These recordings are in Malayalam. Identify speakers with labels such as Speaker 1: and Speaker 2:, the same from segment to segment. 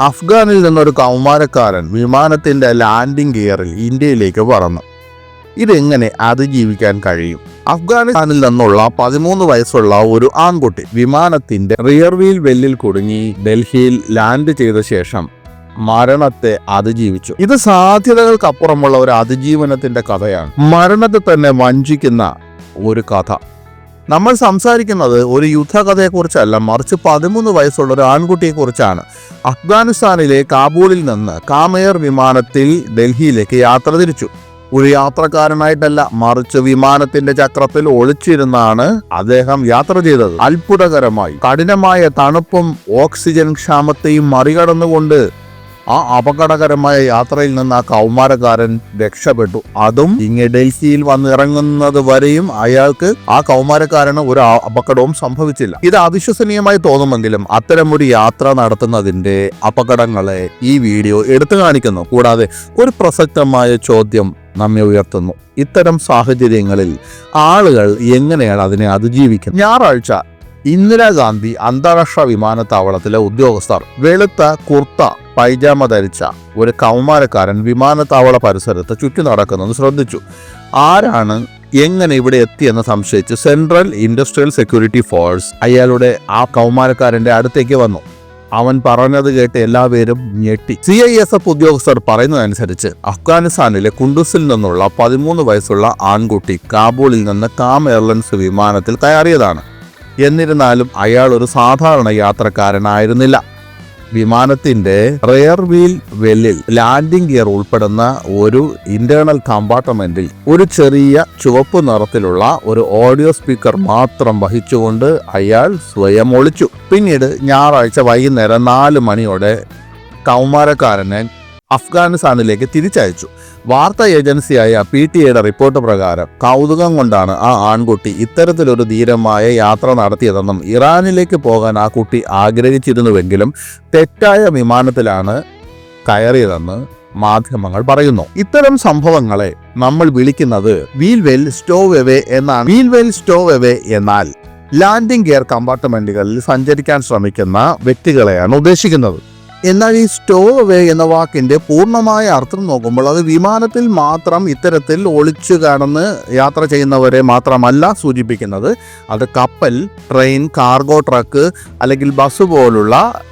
Speaker 1: അഫ്ഗാനിൽ നിന്നൊരു കൗമാരക്കാരൻ വിമാനത്തിന്റെ ലാൻഡിംഗ് ഗിയറിൽ ഇന്ത്യയിലേക്ക് പറന്നു. ഇതെങ്ങനെ അതിജീവിക്കാൻ കഴിയും? അഫ്ഗാനിസ്ഥാനിൽ നിന്നുള്ള പതിമൂന്ന് വയസ്സുള്ള ഒരു ആൺകുട്ടി വിമാനത്തിന്റെ റിയർ വീൽ വെല്ലിൽ കുടുങ്ങി ഡൽഹിയിൽ ലാൻഡ് ചെയ്ത ശേഷം മരണത്തെ അതിജീവിച്ചു. ഇത് സാധ്യതകൾക്കപ്പുറമുള്ള ഒരു അതിജീവനത്തിന്റെ കഥയാണ്. മരണത്തെ തന്നെ വഞ്ചിക്കുന്ന ഒരു കഥ. നമ്മൾ സംസാരിക്കുന്നത് ഒരു യുദ്ധകഥയെക്കുറിച്ചല്ല. മറിച്ച് പതിമൂന്ന് വയസ്സുള്ള ഒരു ആൺകുട്ടിയെക്കുറിച്ചാണ്. അഫ്ഗാനിസ്ഥാനിലെ കാബൂളിൽ നിന്ന് കാമയർ വിമാനത്തിൽ ഡൽഹിയിലേക്ക് യാത്ര തിരിച്ചു. ഒരു യാത്രക്കാരനായിട്ടല്ല മറിച്ച് വിമാനത്തിന്റെ ചക്രത്തിൽ ഒളിച്ചിരുന്നാണ് അദ്ദേഹം യാത്ര ചെയ്തത്. അത്ഭുതകരമായി. കഠിനമായ തണുപ്പും ഓക്സിജൻ ക്ഷാമത്തെയും മറികടന്നുകൊണ്ട് ആ അപകടകരമായ യാത്രയിൽ നിന്ന് ആ കൗമാരക്കാരൻ രക്ഷപ്പെട്ടു. അതും ഇങ്ങ് ഡൽഹിയിൽ വന്നിറങ്ങുന്നത് വരെയും അയാൾക്ക് ആ കൗമാരക്കാരന് ഒരു അപകടവും സംഭവിച്ചില്ല. ഇത് അവിശ്വസനീയമായി തോന്നുമെങ്കിലും അത്തരം ഒരു യാത്ര നടത്തുന്നതിന്റെ അപകടങ്ങളെ ഈ വീഡിയോ എടുത്തു കാണിക്കുന്നു. കൂടാതെ ഒരു പ്രസക്തമായ ചോദ്യം നമ്മെ ഉയർത്തുന്നു. ഇത്തരം സാഹചര്യങ്ങളിൽ ആളുകൾ എങ്ങനെയാണ് അതിനെ അതിജീവിക്കുന്നത്? ഞായറാഴ്ച ഇന്ദിരാഗാന്ധി അന്താരാഷ്ട്ര വിമാനത്താവളത്തിലെ ഉദ്യോഗസ്ഥർ വെളുത്ത കുർത്ത പൈജാമ ധരിച്ച ഒരു കൗമാരക്കാരൻ വിമാനത്താവള പരിസരത്ത് ചുറ്റി നടക്കുന്നത് ശ്രദ്ധിച്ചു. ആരാണ് എങ്ങനെ ഇവിടെ എത്തിയെന്ന് സംശയിച്ച് സെൻട്രൽ ഇൻഡസ്ട്രിയൽ സെക്യൂരിറ്റി ഫോഴ്സ് അയാളുടെ ആ കൗമാരക്കാരന്റെ അടുത്തേക്ക് വന്നു. അവൻ പറഞ്ഞത് കേട്ട് എല്ലാവരും ഞെട്ടി. സി ഐ എസ് എഫ് ഉദ്യോഗസ്ഥർ പറയുന്നതനുസരിച്ച് അഫ്ഗാനിസ്ഥാനിലെ കുണ്ടുസിൽ നിന്നുള്ള പതിമൂന്ന് വയസ്സുള്ള ആൺകുട്ടി കാബൂളിൽ നിന്ന് കാം എയർലൈൻസ് വിമാനത്തിൽ കയറിയതാണ്. എന്നിരുന്നാലും അയാൾ ഒരു സാധാരണ യാത്രക്കാരനായിരുന്നില്ല. വിമാനത്തിന്റെ റിയർ വീൽ വെല്ലിൽ ലാൻഡിംഗ് ഗിയർ ഉൾപ്പെടുന്ന ഒരു ഇന്റേണൽ കമ്പാർട്ട്മെന്റിൽ ഒരു ചെറിയ ചുവപ്പ് നിറത്തിലുള്ള ഒരു ഓഡിയോ സ്പീക്കർ മാത്രം വഹിച്ചുകൊണ്ട് അയാൾ സ്വയം ഒളിച്ചു. പിന്നീട് ഞായറാഴ്ച വൈകുന്നേരം നാല് മണിയോടെ കൗമാരക്കാരനെ അഫ്ഗാനിസ്ഥാനിലേക്ക് തിരിച്ചയച്ചു. വാർത്താ ഏജൻസിയായ പി ടി എയുടെ റിപ്പോർട്ട് പ്രകാരം കൗതുകം കൊണ്ടാണ് ആ ആൺകുട്ടി ഇത്തരത്തിലൊരു ധീരമായ യാത്ര നടത്തിയതെന്നും ഇറാനിലേക്ക് പോകാൻ ആ കുട്ടി ആഗ്രഹിച്ചിരുന്നുവെങ്കിലും തെറ്റായ വിമാനത്തിലാണ് കയറിയതെന്ന് മാധ്യമങ്ങൾ പറയുന്നു. ഇത്തരം സംഭവങ്ങളെ നമ്മൾ വിളിക്കുന്നത് വീൽ വെൽ സ്റ്റോവ് എവേ എന്നാണ്. വീൽ വെൽ എന്നാൽ ലാൻഡിംഗ് ഗിയർ കമ്പാർട്ട്മെന്റുകളിൽ സഞ്ചരിക്കാൻ ശ്രമിക്കുന്ന വ്യക്തികളെയാണ് ഉദ്ദേശിക്കുന്നത്. എന്നാൽ ഈ സ്റ്റോവ് അവേ എന്ന വാക്കിന്റെ പൂർണമായ അർത്ഥം നോക്കുമ്പോൾ അത് വിമാനത്തിൽ മാത്രം ഇത്തരത്തിൽ ഒളിച്ചു കടന്ന് യാത്ര ചെയ്യുന്നവരെ മാത്രമല്ല സൂചിപ്പിക്കുന്നത്. അത് കപ്പൽ ട്രെയിൻ കാർഗോ ട്രക്ക് അല്ലെങ്കിൽ ബസ് പോലുള്ള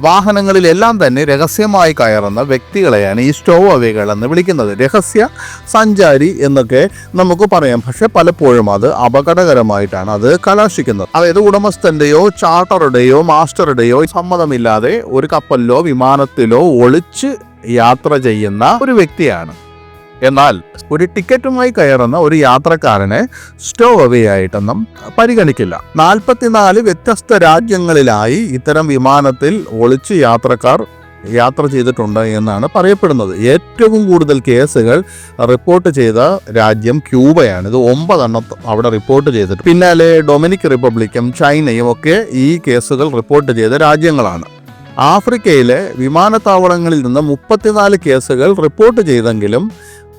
Speaker 1: വാഹനങ്ങളിലെല്ലാം തന്നെ രഹസ്യമായി കയറുന്ന വ്യക്തികളെയാണ് ഈ സ്റ്റോവ് അവേകൾ എന്ന് വിളിക്കുന്നത്. രഹസ്യ സഞ്ചാരി എന്നൊക്കെ നമുക്ക് പറയാം. പക്ഷെ പലപ്പോഴും അത് അപകടകരമായിട്ടാണ് അത് കലാശിക്കുന്നത്. അതായത് ഉടമസ്ഥന്റെയോ ചാർട്ടറുടെയോ മാസ്റ്ററുടെയോ സമ്മതമില്ലാതെ ഒരു കപ്പലിലോ വിമാനത്തിലോ ഒളിച്ച് യാത്ര ചെയ്യുന്ന ഒരു വ്യക്തിയാണ് എന്നാൽ ഒരു ടിക്കറ്റുമായി കയറുന്ന ഒരു യാത്രക്കാരനെ സ്റ്റോ അവേ ആയിട്ടൊന്നും പരിഗണിക്കില്ല. നാൽപ്പത്തിനാല് വ്യത്യസ്ത രാജ്യങ്ങളിലായി ഇത്തരം വിമാനത്തിൽ ഒളിച്ച് യാത്രക്കാർ യാത്ര ചെയ്തിട്ടുണ്ട് എന്നാണ് പറയപ്പെടുന്നത്. ഏറ്റവും കൂടുതൽ കേസുകൾ റിപ്പോർട്ട് ചെയ്ത രാജ്യം ക്യൂബയാണ്. ഇത് ഒമ്പതെണ്ണം അവിടെ റിപ്പോർട്ട് ചെയ്തിട്ട് പിന്നാലെ ഡൊമിനിക് റിപ്പബ്ലിക്കും ചൈനയും ഒക്കെ ഈ കേസുകൾ റിപ്പോർട്ട് ചെയ്ത രാജ്യങ്ങളാണ്. ആഫ്രിക്കയിലെ വിമാനത്താവളങ്ങളിൽ നിന്ന് മുപ്പത്തിനാല് കേസുകൾ റിപ്പോർട്ട് ചെയ്തെങ്കിലും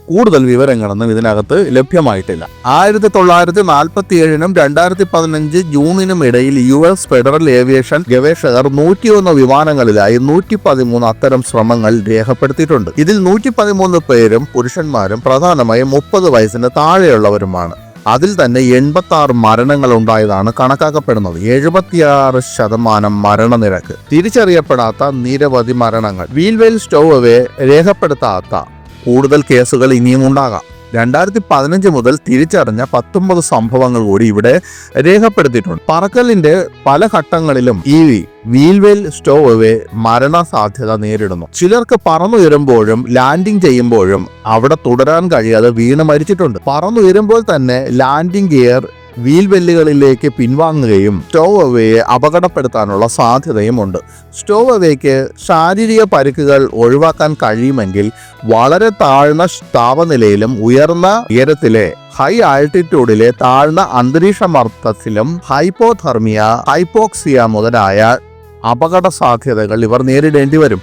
Speaker 1: കൂടുതൽ വിവരങ്ങളൊന്നും ഇതിനകത്ത് ലഭ്യമായിട്ടില്ല. ആയിരത്തി തൊള്ളായിരത്തി നാൽപ്പത്തി ഏഴിനും രണ്ടായിരത്തി പതിനഞ്ച് ജൂണിനും ഇടയിൽ യു എസ് ഫെഡറൽ ഏവിയേഷൻ ഗവേഷകർ നൂറ്റിയൊന്ന് വിമാനങ്ങളിലായി നൂറ്റി പതിമൂന്ന് അത്തരം ശ്രമങ്ങൾ രേഖപ്പെടുത്തിയിട്ടുണ്ട്. ഇതിൽ നൂറ്റി പതിമൂന്ന് പേരും പുരുഷന്മാരും പ്രധാനമായും മുപ്പത് വയസ്സിന് താഴെയുള്ളവരുമാണ്. അതിൽ തന്നെ എൺപത്തി ആറ് മരണങ്ങൾ ഉണ്ടായതാണ് കണക്കാക്കപ്പെടുന്നത്. എഴുപത്തിയാറ് ശതമാനം മരണനിരക്ക്. തിരിച്ചറിയപ്പെടാത്ത നിരവധി മരണങ്ങൾ. വീൽവെൽ സ്റ്റോവ് രേഖപ്പെടുത്താത്ത കൂടുതൽ കേസുകൾ ഇനിയും ഉണ്ടാകാം. രണ്ടായിരത്തി പതിനഞ്ച് മുതൽ തിരിച്ചറിഞ്ഞ പത്തൊമ്പത് സംഭവങ്ങൾ കൂടി ഇവിടെ രേഖപ്പെടുത്തിയിട്ടുണ്ട്. പറക്കലിന്റെ പല ഘട്ടങ്ങളിലും ഈ വീൽവെൽ സ്റ്റോവ് മരണ സാധ്യത നേരിടുന്നു. ചിലർക്ക് പറന്നുയരുമ്പോഴും ലാൻഡിംഗ് ചെയ്യുമ്പോഴും അവിടെ തുടരാൻ കഴിയാതെ വീണ് മരിച്ചിട്ടുണ്ട്. പറന്നുയരുമ്പോൾ തന്നെ ലാൻഡിംഗ് ഗിയർ വീൽ വെല്ലുകളിലേക്ക് പിൻവാങ്ങുകയും സ്റ്റോവ് അവയെ അപകടപ്പെടുത്താനുള്ള സാധ്യതയും ഉണ്ട് സ്റ്റോവ് അവയ്ക്ക് ശാരീരിക പരുക്കുകൾ ഒഴിവാക്കാൻ കഴിയുമെങ്കിൽ വളരെ താഴ്ന്ന താപനിലയിലും ഉയർന്ന ഉയരത്തിലെ ഹൈ ആൾട്ടിറ്റ്യൂഡിലെ താഴ്ന്ന അന്തരീക്ഷമർദ്ദത്തിലും ഹൈപ്പോതെർമിയ ഹൈപ്പോക്സിയ മുതലായ അപകട സാധ്യതകൾ ഇവർ നേരിടേണ്ടി വരും.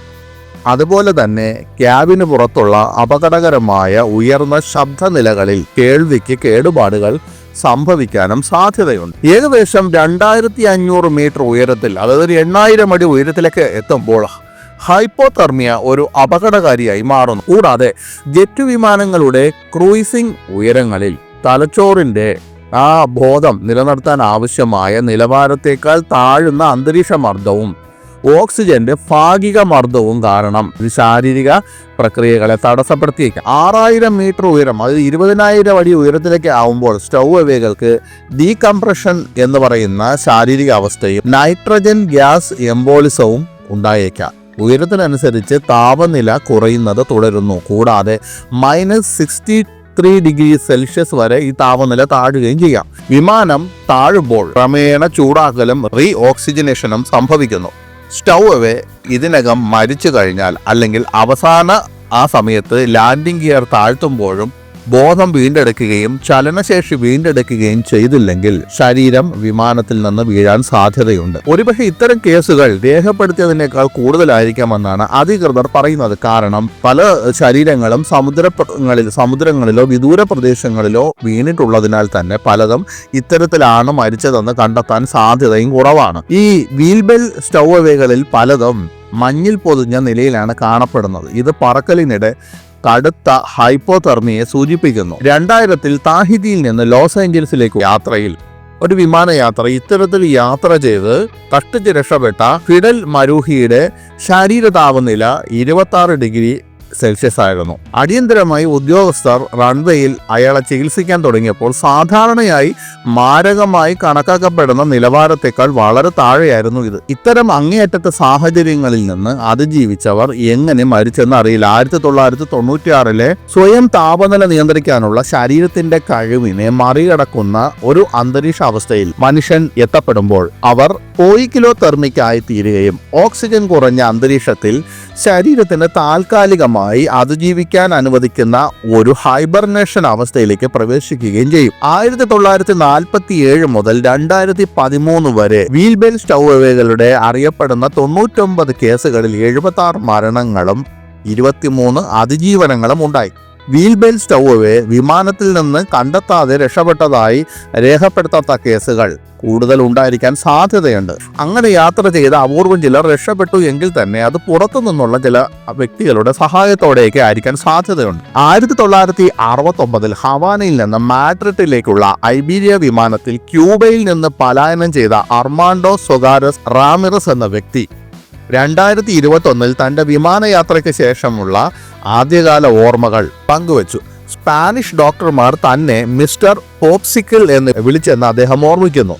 Speaker 1: അതുപോലെ തന്നെ ക്യാബിന് പുറത്തുള്ള അപകടകരമായ ഉയർന്ന ശബ്ദനിലകളിൽ കേൾവിക്ക് കേടുപാടുകൾ സംഭവിക്കാനും സാധ്യതയുണ്ട്. ഏകദേശം രണ്ടായിരത്തി അഞ്ഞൂറ് മീറ്റർ ഉയരത്തിൽ അതായത് ഒരു എണ്ണായിരം അടി ഉയരത്തിലേക്ക് എത്തുമ്പോൾ ഹൈപ്പോതെർമിയ ഒരു അപകടകാരിയായി മാറുന്നു. കൂടാതെ ജെറ്റ് വിമാനങ്ങളുടെ ക്രൂയിസിംഗ് ഉയരങ്ങളിൽ തലച്ചോറിന്റെ ആ ബോധം നിലനിർത്താൻ ആവശ്യമായ നിലവാരത്തേക്കാൾ താഴ്ന്ന അന്തരീക്ഷ മർദ്ദവും ഓക്സിജന്റെ ഭാഗിക മർദ്ദവും കാരണം ഇത് ശാരീരിക പ്രക്രിയകളെ തടസ്സപ്പെടുത്തിയേക്കാം. ആറായിരം മീറ്റർ ഉയരം അതായത് ഇരുപതിനായിരം അടി ഉയരത്തിലേക്ക് ആവുമ്പോൾ സ്റ്റൗ അവകൾക്ക് ഡീകംപ്രഷൻ എന്ന് പറയുന്ന ശാരീരിക അവസ്ഥയും നൈട്രജൻ ഗ്യാസ് എംബോളിസവും ഉണ്ടായേക്കാം. ഉയരത്തിനനുസരിച്ച് താപനില കുറയുന്നത് തുടരുന്നു. കൂടാതെ minus sixty three degree Celsius വരെ ഈ താപനില താഴുകയും ചെയ്യാം. വിമാനം താഴുമ്പോൾ ക്രമേണ ചൂടാക്കലും റീ ഓക്സിജനേഷനും സംഭവിക്കുന്നു. സ്റ്റൗ അവേ ഇതിനകം മരിച്ചു കഴിഞ്ഞാൽ അല്ലെങ്കിൽ അവസാന ആ സമയത്ത് ലാൻഡിംഗ് ഗിയർ താഴ്ത്തുമ്പോഴും ബോധം വീണ്ടെടുക്കുകയും ചലനശേഷി വീണ്ടെടുക്കുകയും ചെയ്തില്ലെങ്കിൽ ശരീരം വിമാനത്തിൽ നിന്ന് വീഴാൻ സാധ്യതയുണ്ട്. ഒരുപക്ഷെ ഇത്തരം കേസുകൾ രേഖപ്പെടുത്തിയതിനേക്കാൾ കൂടുതലായിരിക്കാമെന്നാണ് അധികൃതർ പറയുന്നത്. കാരണം പല ശരീരങ്ങളും സമുദ്രങ്ങളിൽ സമുദ്രങ്ങളിലോ വിദൂര പ്രദേശങ്ങളിലോ വീണിട്ടുള്ളതിനാൽ തന്നെ പലതും ഇത്തരത്തിലാണ് മരിച്ചതെന്ന് കണ്ടെത്താൻ സാധ്യതയും കുറവാണ്. ഈ വീൽബെൽ സ്റ്റൗവേകളിൽ പലതും മഞ്ഞിൽ പൊതിഞ്ഞ നിലയിലാണ് കാണപ്പെടുന്നത്. ഇത് പറക്കലിനിടെ കടുത്ത ഹൈപ്പോതെർമിയെ സൂചിപ്പിക്കുന്നു. രണ്ടായിരത്തിൽ താഹിതിയിൽ നിന്ന് ലോസ് ഏഞ്ചൽസിലേക്ക് യാത്രയിൽ ഒരു വിമാനയാത്ര ഇത്തരത്തിൽ യാത്ര ചെയ്ത് കഷ്ടിച്ച് രക്ഷപ്പെട്ട ഫിഡൽ മരൂഹിയുടെ ശരീര താപനില ഇരുപത്തി ഡിഗ്രി സെൽഷ്യസ് ആയിരുന്നു. അടിയന്തരമായി ഉദ്യോഗസ്ഥർ റൺവേയിൽ അയാളെ ചികിത്സിക്കാൻ തുടങ്ങിയപ്പോൾ സാധാരണയായി മാരകമായി കണക്കാക്കപ്പെടുന്ന നിലവാരത്തേക്കാൾ വളരെ താഴെയായിരുന്നു ഇത്. ഇത്തരം അങ്ങേയറ്റത്തെ സാഹചര്യങ്ങളിൽ നിന്ന് അതിജീവിച്ചവർ എങ്ങനെ മരിച്ചെന്ന് അറിയില്ല. ആയിരത്തി തൊള്ളായിരത്തി തൊണ്ണൂറ്റിയാറിലെ സ്വയം താപനില നിയന്ത്രിക്കാനുള്ള ശരീരത്തിന്റെ കഴിവിനെ മറികടക്കുന്ന ഒരു അന്തരീക്ഷ അവസ്ഥയിൽ മനുഷ്യൻ എത്തപ്പെടുമ്പോൾ അവർ ഓയിക്കിലോ തെർമിക്കായി തീരുകയും ഓക്സിജൻ കുറഞ്ഞ അന്തരീക്ഷത്തിൽ ശരീരത്തിന് താൽക്കാലികമായി അതിജീവിക്കാൻ അനുവദിക്കുന്ന ഒരു ഹൈബർനേഷൻ അവസ്ഥയിലേക്ക് പ്രവേശിക്കുകയും ചെയ്യും. ആയിരത്തി തൊള്ളായിരത്തി നാൽപ്പത്തി ഏഴ് മുതൽ രണ്ടായിരത്തി പതിമൂന്ന് വരെ വീൽബെൽ സ്റ്റൗവകളുടെ അറിയപ്പെടുന്ന തൊണ്ണൂറ്റൊമ്പത് കേസുകളിൽ എഴുപത്തി ആറ് മരണങ്ങളും ഇരുപത്തിമൂന്ന് അതിജീവനങ്ങളും ഉണ്ടായി. വീൽബെൽ സ്റ്റൗവെ വിമാനത്തിൽ നിന്ന് കണ്ടെത്താതെ രക്ഷപ്പെട്ടതായി രേഖപ്പെടുത്താത്ത കേസുകൾ കൂടുതൽ ഉണ്ടായിരിക്കാൻ സാധ്യതയുണ്ട്. അങ്ങനെ യാത്ര ചെയ്ത അപൂർവം ചിലർ രക്ഷപ്പെട്ടു എങ്കിൽ തന്നെ അത് പുറത്തു നിന്നുള്ള ചില വ്യക്തികളുടെ സഹായത്തോടെയൊക്കെ ആയിരിക്കാൻ സാധ്യതയുണ്ട്. ആയിരത്തി തൊള്ളായിരത്തി അറുപത്തി ഒമ്പതിൽ ഹവാനയിൽ നിന്ന് മാഡ്രിഡിലേക്കുള്ള ഐബീരിയ വിമാനത്തിൽ ക്യൂബയിൽ നിന്ന് പലായനം ചെയ്ത അർമാൻഡോ സൊഗാരസ് റാമിറസ് എന്ന വ്യക്തി രണ്ടായിരത്തി ഇരുപത്തി ഒന്നിൽ തന്റെ വിമാനയാത്രയ്ക്ക് ശേഷമുള്ള ആദ്യകാല ഓർമ്മകൾ പങ്കുവച്ചു. സ്പാനിഷ് ഡോക്ടർമാർ തന്നെ മിസ്റ്റർ പോപ്സിക്കിൾ എന്ന് വിളിച്ചെന്ന് അദ്ദേഹം ഓർമ്മിക്കുന്നു.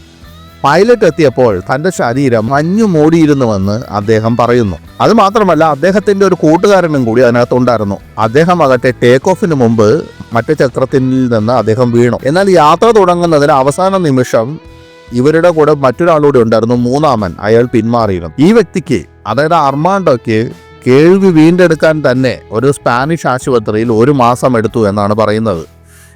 Speaker 1: പൈലറ്റ് എത്തിയപ്പോൾ തന്റെ ശരീരം മഞ്ഞു മൂടിയിരുന്നുവെന്ന് അദ്ദേഹം പറയുന്നു. അത് മാത്രമല്ല അദ്ദേഹത്തിന്റെ ഒരു കൂട്ടുകാരനും കൂടി അതിനകത്തുണ്ടായിരുന്നു. അദ്ദേഹം ആകട്ടെ ടേക്ക് ഓഫിന് മുമ്പ് മറ്റു ചക്രത്തിൽ നിന്ന് അദ്ദേഹം വീണു. എന്നാൽ യാത്ര തുടങ്ങുന്നതിന് അവസാന നിമിഷം ഇവരുടെ കൂടെ മറ്റൊരാളൂടെ ഉണ്ടായിരുന്നു മൂന്നാമൻ. അയാൾ പിന്മാറിയിരുന്നു. ഈ വ്യക്തിക്ക് അതായത് അർമാണ്ടോയ്ക്ക് കേൾവി വീണ്ടെടുക്കാൻ തന്നെ ഒരു സ്പാനിഷ് ആശുപത്രിയിൽ ഒരു മാസം എടുത്തു എന്നാണ് പറയുന്നത്.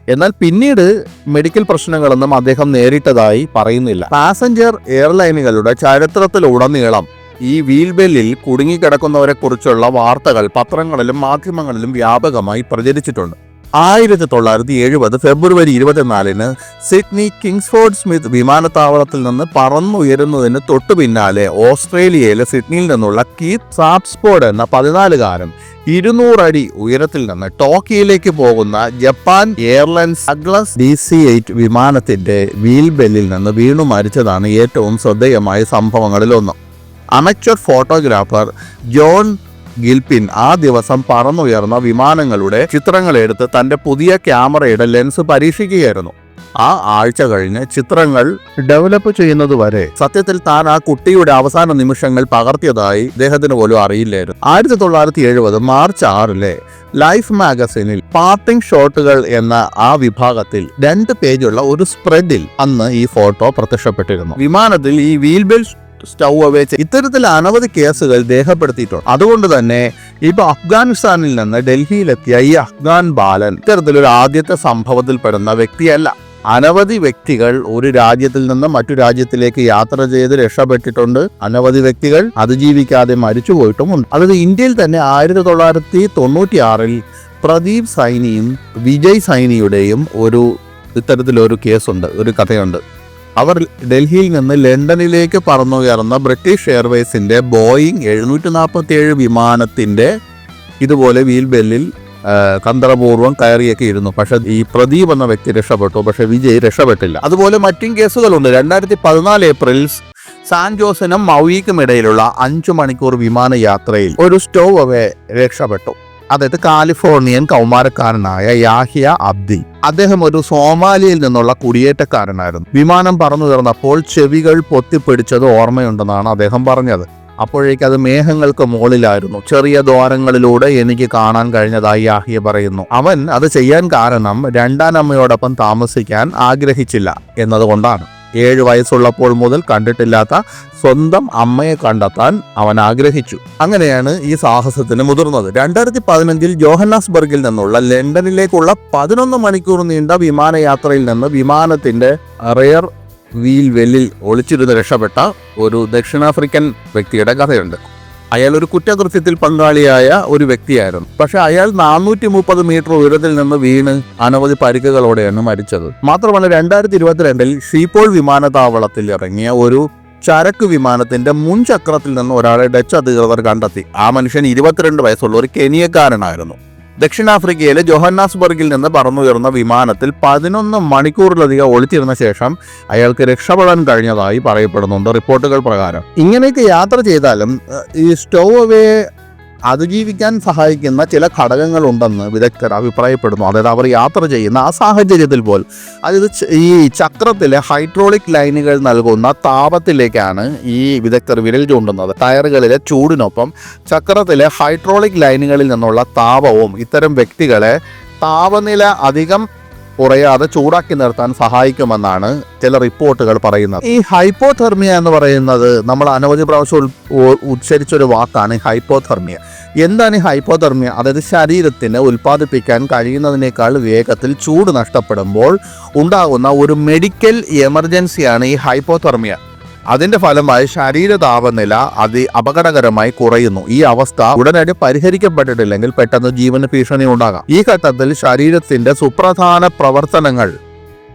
Speaker 1: എന്നാൽ പിന്നീട് മെഡിക്കൽ പ്രശ്നങ്ങളൊന്നും അദ്ദേഹം നേരിട്ടതായി പറയുന്നില്ല. പാസഞ്ചർ എയർലൈനുകളുടെ ചരിത്രത്തിലുടനീളം ഈ വീൽബെല്ലിൽ കുടുങ്ങിക്കിടക്കുന്നവരെ കുറിച്ചുള്ള വാർത്തകൾ പത്രങ്ങളിലും മാധ്യമങ്ങളിലും വ്യാപകമായി പ്രചരിച്ചിട്ടുണ്ട്. ആയിരത്തി തൊള്ളായിരത്തി എഴുപത് ഫെബ്രുവരി ഇരുപത്തിനാലിന് സിഡ്നി കിങ്സ്ഫോർഡ് സ്മിത്ത് വിമാനത്താവളത്തിൽ നിന്ന് പറന്നുയരുന്നതിന് തൊട്ടു പിന്നാലെ ഓസ്ട്രേലിയയിലെ സിഡ്നിയിൽ നിന്നുള്ള കീത്ത് സാപ്സ്പോർഡ് എന്ന പതിനാലുകാരൻ ഇരുന്നൂറടി ഉയരത്തിൽ നിന്ന് ടോക്കിയിലേക്ക് പോകുന്ന Japan airlines Douglas D C eight വിമാനത്തിന്റെ വീൽ ബെല്ലിൽ നിന്ന് വീണു മരിച്ചതാണ് ഏറ്റവും ശ്രദ്ധേയമായ സംഭവങ്ങളിലൊന്ന്. അമച്വർ ഫോട്ടോഗ്രാഫർ ജോൺ ഗിൽപിൻ ആ ദിവസം പറന്നുയർന്ന വിമാനങ്ങളുടെ ചിത്രങ്ങളെടുത്ത് തന്റെ പുതിയ ക്യാമറയുടെ ലെൻസ് പരീക്ഷിക്കുകയായിരുന്നു. ആ ആഴ്ച കഴിഞ്ഞ് ചിത്രങ്ങൾ ഡെവലപ്പ് ചെയ്യുന്നതുവരെ സത്യത്തിൽ താൻ ആ കുട്ടിയുടെ അവസാന നിമിഷങ്ങൾ പകർത്തിയതായി ഇദ്ദേഹത്തിന് പോലും അറിയില്ലായിരുന്നു. ആയിരത്തി തൊള്ളായിരത്തി എഴുപത് മാർച്ച് ആറിലെ ലൈഫ് മാഗസിനിൽ പാർട്ടിംഗ് ഷോട്ടുകൾ എന്ന ആ വിഭാഗത്തിൽ രണ്ട് പേജുള്ള ഒരു സ്പ്രെഡിൽ അന്ന് ഈ ഫോട്ടോ പ്രത്യക്ഷപ്പെട്ടിരുന്നു. വിമാനത്തിൽ ഈ വീൽ സ്റ്റൗ അവേച്ച് ഇത്തരത്തിൽ അനവധി കേസുകൾ രേഖപ്പെടുത്തിയിട്ടുണ്ട്. അതുകൊണ്ട് തന്നെ ഇപ്പൊ അഫ്ഗാനിസ്ഥാനിൽ നിന്ന് ഡൽഹിയിലെത്തിയ ഈ അഫ്ഗാൻ ബാലൻ ഇത്തരത്തിലൊരു ആദ്യത്തെ സംഭവത്തിൽപ്പെടുന്ന വ്യക്തിയല്ല. അനവധി വ്യക്തികൾ ഒരു രാജ്യത്തിൽ നിന്ന് മറ്റു രാജ്യത്തിലേക്ക് യാത്ര ചെയ്ത് രക്ഷപ്പെട്ടിട്ടുണ്ട്. അനവധി വ്യക്തികൾ അതിജീവിക്കാതെ മരിച്ചുപോയിട്ടുമുണ്ട് അതായത് ഇന്ത്യയിൽ തന്നെ ആയിരത്തി തൊള്ളായിരത്തി തൊണ്ണൂറ്റിയാറിൽ പ്രദീപ് സൈനിയും വിജയ് സൈനിയുടെയും ഒരു ഇത്തരത്തിലൊരു കേസുണ്ട് ഒരു കഥയുണ്ട്. അവർ ഡൽഹിയിൽ നിന്ന് ലണ്ടനിലേക്ക് പറന്നുയർന്ന ബ്രിട്ടീഷ് എയർവേസിന്റെ ബോയിങ് എഴുന്നൂറ്റി നാൽപ്പത്തി ഏഴ് വിമാനത്തിന്റെ ഇതുപോലെ വീൽ ബെല്ലിൽ തന്ത്രപൂർവം കയറിയൊക്കെ ഇരുന്നു. പക്ഷെ ഈ പ്രദീപ് എന്ന വ്യക്തി രക്ഷപ്പെട്ടു. പക്ഷെ വിജയ് രക്ഷപ്പെട്ടില്ല. അതുപോലെ മറ്റും കേസുകളുണ്ട്. രണ്ടായിരത്തി പതിനാല് ഏപ്രിൽ സാൻ ജോസിനും മൗയിക്കും ഇടയിലുള്ള അഞ്ചു മണിക്കൂർ വിമാനയാത്രയിൽ ഒരു സ്റ്റോവ് അവെ രക്ഷപ്പെട്ടു. അതായത് കാലിഫോർണിയൻ കൗമാരക്കാരനായ യാഹിയ അബ്ദി. അദ്ദേഹം ഒരു സോമാലിയിൽ നിന്നുള്ള കുടിയേറ്റക്കാരനായിരുന്നു. വിമാനം പറന്നുയർന്നപ്പോൾ ചെവികൾ പൊത്തിപ്പിടിച്ചത് ഓർമ്മയുണ്ടെന്നാണ് അദ്ദേഹം പറഞ്ഞത്. അപ്പോഴേക്ക് അത് മേഘങ്ങൾക്ക് മുകളിലായിരുന്നു. ചെറിയ ദ്വാരങ്ങളിലൂടെ എനിക്ക് കാണാൻ കഴിഞ്ഞതായി യാഹിയ പറയുന്നു. അവൻ അത് ചെയ്യാൻ കാരണം രണ്ടാനമ്മയോടൊപ്പം താമസിക്കാൻ ആഗ്രഹിച്ചില്ല എന്നതുകൊണ്ടാണ്. ഏഴ് വയസ്സുള്ളപ്പോൾ മുതൽ കണ്ടിട്ടില്ലാത്ത സ്വന്തം അമ്മയെ കണ്ടെത്താൻ അവൻ ആഗ്രഹിച്ചു. അങ്ങനെയാണ് ഈ സാഹസത്തിന് മുതിർന്നത്. രണ്ടായിരത്തി പതിനഞ്ചിൽ ജോഹന്നാസ്ബർഗിൽ നിന്നുള്ള ലണ്ടനിലേക്കുള്ള പതിനൊന്ന് മണിക്കൂർ നീണ്ട വിമാനയാത്രയിൽ നിന്ന് വിമാനത്തിന്റെ റെയർ വീൽ വെല്ലിൽ ഒളിച്ചിരുന്ന് രക്ഷപ്പെട്ട ഒരു ദക്ഷിണാഫ്രിക്കൻ വ്യക്തിയുടെ കഥയുണ്ട്. അയാൾ ഒരു കുറ്റകൃത്യത്തിൽ പങ്കാളിയായ ഒരു വ്യക്തിയായിരുന്നു. പക്ഷെ അയാൾ നാനൂറ്റി മുപ്പത് മീറ്റർ ഉയരത്തിൽ നിന്ന് വീണ് അനവധി പരിക്കുകളോടെയാണ് മരിച്ചത്. മാത്രമല്ല രണ്ടായിരത്തി ഇരുപത്തിരണ്ടിൽ ഷീപ്പോൾ വിമാനത്താവളത്തിൽ ഇറങ്ങിയ ഒരു ചരക്ക് വിമാനത്തിന്റെ മുൻചക്രത്തിൽ നിന്ന് ഒരാളെ ഡച്ച് അധികൃതർ കണ്ടെത്തി. ആ മനുഷ്യൻ ഇരുപത്തിരണ്ട് വയസ്സുള്ള ഒരു കെനിയക്കാരനായിരുന്നു. ദക്ഷിണാഫ്രിക്കയിലെ ജോഹന്നാസ്ബർഗിൽ നിന്ന് പറന്നുയർന്ന വിമാനത്തിൽ പതിനൊന്ന് മണിക്കൂറിലധികം ഒളിച്ചിരുന്ന ശേഷം അയാൾക്ക് രക്ഷപ്പെടാൻ കഴിഞ്ഞതായി പറയപ്പെടുന്നുണ്ട് റിപ്പോർട്ടുകൾ പ്രകാരം. ഇങ്ങനെയൊക്കെ യാത്ര ചെയ്താലും ഈ സ്റ്റോവ് അവേ അതിജീവിക്കാൻ സഹായിക്കുന്ന ചില ഘടകങ്ങളുണ്ടെന്ന് വിദഗ്ധർ അഭിപ്രായപ്പെടുന്നു. അതായത് അവർ യാത്ര ചെയ്യുന്ന ആ സാഹചര്യത്തിൽ പോലും. അതായത് ഈ ചക്രത്തിലെ ഹൈഡ്രോളിക് ലൈനുകൾ നൽകുന്ന താപത്തിലേക്കാണ് ഈ വിദഗ്ധർ വിരൽ ചൂണ്ടുന്നത്. ടയറുകളിലെ ചൂടിനൊപ്പം ചക്രത്തിലെ ഹൈഡ്രോളിക് ലൈനുകളിൽ നിന്നുള്ള താപവും ഇത്തരം വ്യക്തികളെ താപനില അധികം കുറയാതെ ചൂടാക്കി നിർത്താൻ സഹായിക്കുമെന്നാണ് ചില റിപ്പോർട്ടുകൾ പറയുന്നത്. ഈ ഹൈപ്പോതെർമിയ എന്ന് പറയുന്നത് നമ്മൾ അനവധി പ്രാവശ്യം ഉച്ചരിച്ചൊരു വാക്കാണ് ഹൈപ്പോതെർമിയ എന്താണ് ഈ ഹൈപ്പോതെർമിയ അതായത് ശരീരത്തിന് ഉൽപ്പാദിപ്പിക്കാൻ കഴിയുന്നതിനേക്കാൾ വേഗത്തിൽ ചൂട് നഷ്ടപ്പെടുമ്പോൾ ഉണ്ടാകുന്ന ഒരു മെഡിക്കൽ എമർജൻസിയാണ് ഈ ഹൈപ്പോതെർമിയ അതിന്റെ ഫലമായി ശരീര താപനില അതി അപകടകരമായി കുറയുന്നു. ഈ അവസ്ഥ ഉടനടി പരിഹരിക്കപ്പെട്ടിട്ടില്ലെങ്കിൽ പെട്ടെന്ന് ജീവന് ഭീഷണി ഉണ്ടാകാം. ഈ ഘട്ടത്തിൽ ശരീരത്തിന്റെ സുപ്രധാന പ്രവർത്തനങ്ങൾ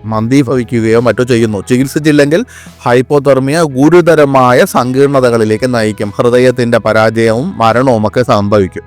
Speaker 1: മന്ദീഭവിക്കുകയോ മറ്റോ ചെയ്യുന്നു. ചികിത്സിച്ചില്ലെങ്കിൽ ഹൈപ്പോതെർമിയ ഗുരുതരമായ സങ്കീർണതകളിലേക്ക് നയിക്കും. ഹൃദയത്തിന്റെ പരാജയവും മരണവും ഒക്കെ സംഭവിക്കും.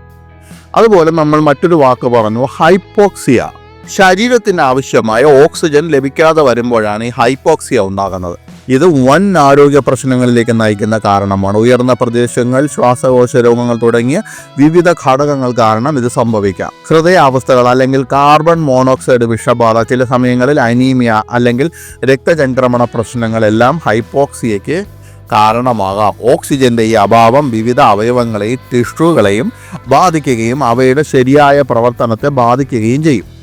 Speaker 1: അതുപോലെ നമ്മൾ മറ്റൊരു വാക്ക് പറഞ്ഞു ഹൈപ്പോക്സിയ. ശരീരത്തിന് ആവശ്യമായ ഓക്സിജൻ ലഭിക്കാതെ വരുമ്പോഴാണ് ഈ ഹൈപ്പോക്സിയ ഉണ്ടാകുന്നത്. ഇത് വൻ ആരോഗ്യ പ്രശ്നങ്ങളിലേക്ക് നയിക്കുന്ന കാരണമാണ്. ഉയർന്ന പ്രദേശങ്ങൾ ശ്വാസകോശ രോഗങ്ങൾ തുടങ്ങിയ വിവിധ ഘടകങ്ങൾ കാരണം ഇത് സംഭവിക്കാം. ഹൃദയാവസ്ഥകൾ അല്ലെങ്കിൽ കാർബൺ മോണോക്സൈഡ് വിഷബാധ ചില സമയങ്ങളിൽ അനീമിയ അല്ലെങ്കിൽ രക്തചംക്രമണ പ്രശ്നങ്ങളെല്ലാം ഹൈപ്പോക്സിയയ്ക്ക് കാരണമാകാം. ഓക്സിജന്റെ ഈ അഭാവം വിവിധ അവയവങ്ങളെയും ടിഷ്യൂകളെയും ബാധിക്കുകയും അവയുടെ ശരിയായ പ്രവർത്തനത്തെ ബാധിക്കുകയും ചെയ്യും.